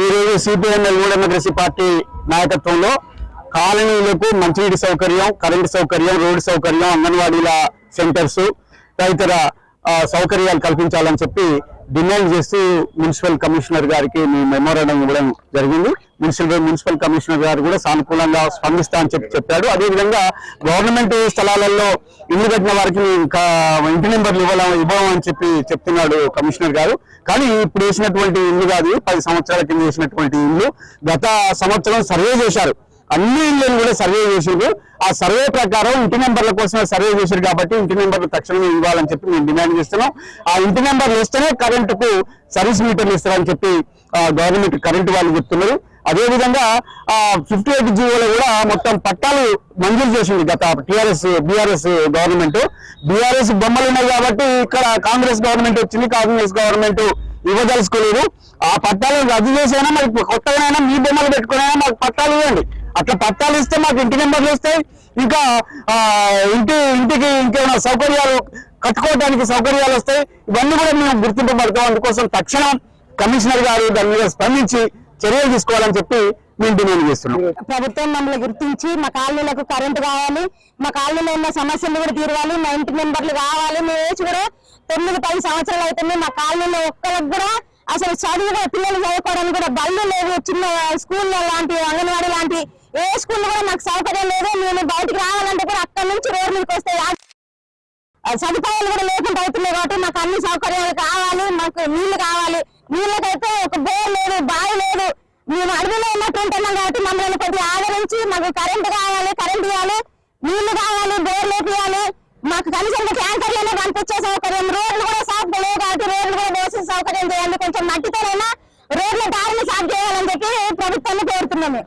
ఈరోజు CPML CPM party నాయకత్వంలో కాలనీలకు మంచినీటి సౌకర్యం కరెంటు సౌకర్యం రోడ్డు సౌకర్యం అంగన్వాడీల సెంటర్స్ తదితర సౌకర్యాలు కల్పించాలని చెప్పి డిమాండ్ చేస్తూ మున్సిపల్ కమిషనర్ గారికి మీ మెమోరాండం ఇవ్వడం జరిగింది. మున్సిపల్ మున్సిపల్ కమిషనర్ గారు కూడా సానుకూలంగా స్పందిస్తా అని చెప్పి చెప్పాడు. అదేవిధంగా గవర్నమెంట్ స్థలాలలో ఇల్లు కట్టిన వారికి ఇంకా ఇంటి నెంబర్లు ఇవ్వాల ఇవ్వమని చెప్పి చెప్తున్నాడు కమిషనర్ గారు. కానీ ఇప్పుడు వేసినటువంటి ఇల్లు కాదు పది సంవత్సరాల కింద వేసినటువంటి ఇల్లు గత సంవత్సరం సర్వే చేశారు. అన్ని ఇళ్ళని కూడా సర్వే చేసిండ్రు ఆ సర్వే ప్రకారం ఇంటి నెంబర్ల కోసం సర్వే చేశారు కాబట్టి ఇంటి నెంబర్లు తక్షణమే ఇవ్వాలని చెప్పి మేము డిమాండ్ చేస్తున్నాం. ఆ ఇంటి నెంబర్లు ఇస్తేనే కరెంటుకు సర్వీస్ మీటర్లు ఇస్తారని చెప్పి గవర్నమెంట్ కరెంటు వాళ్ళు చెప్తున్నారు. అదేవిధంగా ఆ ఫిఫ్టీ ఎయిట్ జీవోలో కూడా మొత్తం పట్టాలు మంజూరు చేసింది గత టిఆర్ఎస్ బీఆర్ఎస్ గవర్నమెంట్. బీఆర్ఎస్ బొమ్మలు ఉన్నాయి కాబట్టి ఇక్కడ కాంగ్రెస్ గవర్నమెంట్ వచ్చింది కాంగ్రెస్ గవర్నమెంట్ ఇవ్వదలుచుకోలేదు. ఆ పట్టాలు రద్దు చేసైనా మరి కొత్తగానైనా మీ బొమ్మలు పెట్టుకునైనా మాకు పట్టాలు ఇవ్వండి. అట్లా పట్టాలు ఇస్తే మాకు ఇంటి నెంబర్లు వస్తాయి. ఇంకా ఇంటి ఇంటికి ఇంకేమైనా సౌకర్యాలు కట్టుకోవడానికి సౌకర్యాలు వస్తాయి. ఇవన్నీ కూడా మేము గుర్తింపబడతాం. అందుకోసం తక్షణం కమిషనర్ గారు దాని మీద స్పందించి చర్యలు తీసుకోవాలని చెప్పి మేము డిమాండ్ చేస్తున్నాం. ప్రభుత్వం మమ్మల్ని గుర్తించి మా కాలనీలకు కరెంటు కావాలి. మా కాలనీలో ఉన్న సమస్యలు కూడా తీరవాలి. మా ఇంటి మెంబర్లు కావాలి. మేము ఏజ్ కూడా తొమ్మిది పది సంవత్సరాలు అవుతుంది. మా కాలనీలో ఒక్కరికి కూడా అసలు చదువు పిల్లలు చదువుకోవడానికి కూడా బళ్ళు లేవు. చిన్న స్కూల్లో లాంటి అంగన్వాడీ లాంటి ఏ స్కూల్ కూడా మాకు సౌకర్యం లేదు. మేము బయటికి రావాలంటే కూడా అక్కడి నుంచి రోడ్ మీదకి వస్తే సదుపాయాలు కూడా లేకుండా అవుతున్నాయి కాబట్టి మాకు అన్ని సౌకర్యాలు కావాలి మాకు నీళ్ళు కావాలి. నీళ్ళకైతే ఒక బోర్ లేదు బావి లేదు. మేము అడవిలో ఉన్నట్టు ఉంటున్నాం కాబట్టి మమ్మల్ని కొద్దిగా ఆదరించి మాకు కరెంట్ కావాలి కరెంట్ ఇవ్వాలి నీళ్ళు కావాలి బోర్ లేపియాలి మాకు కనీసం ట్యాంకర్లనే పంపించే సౌకర్యం. రోడ్లు కూడా సాఫ్ లేవు కాబట్టి రోడ్లు కూడా వేసే సౌకర్యం చేయండి కొంచెం మట్టితోనైనా రోడ్ల దారిని సాఫ్ చేయాలని చెప్పి ప్రభుత్వాన్ని కోరుతున్నాము.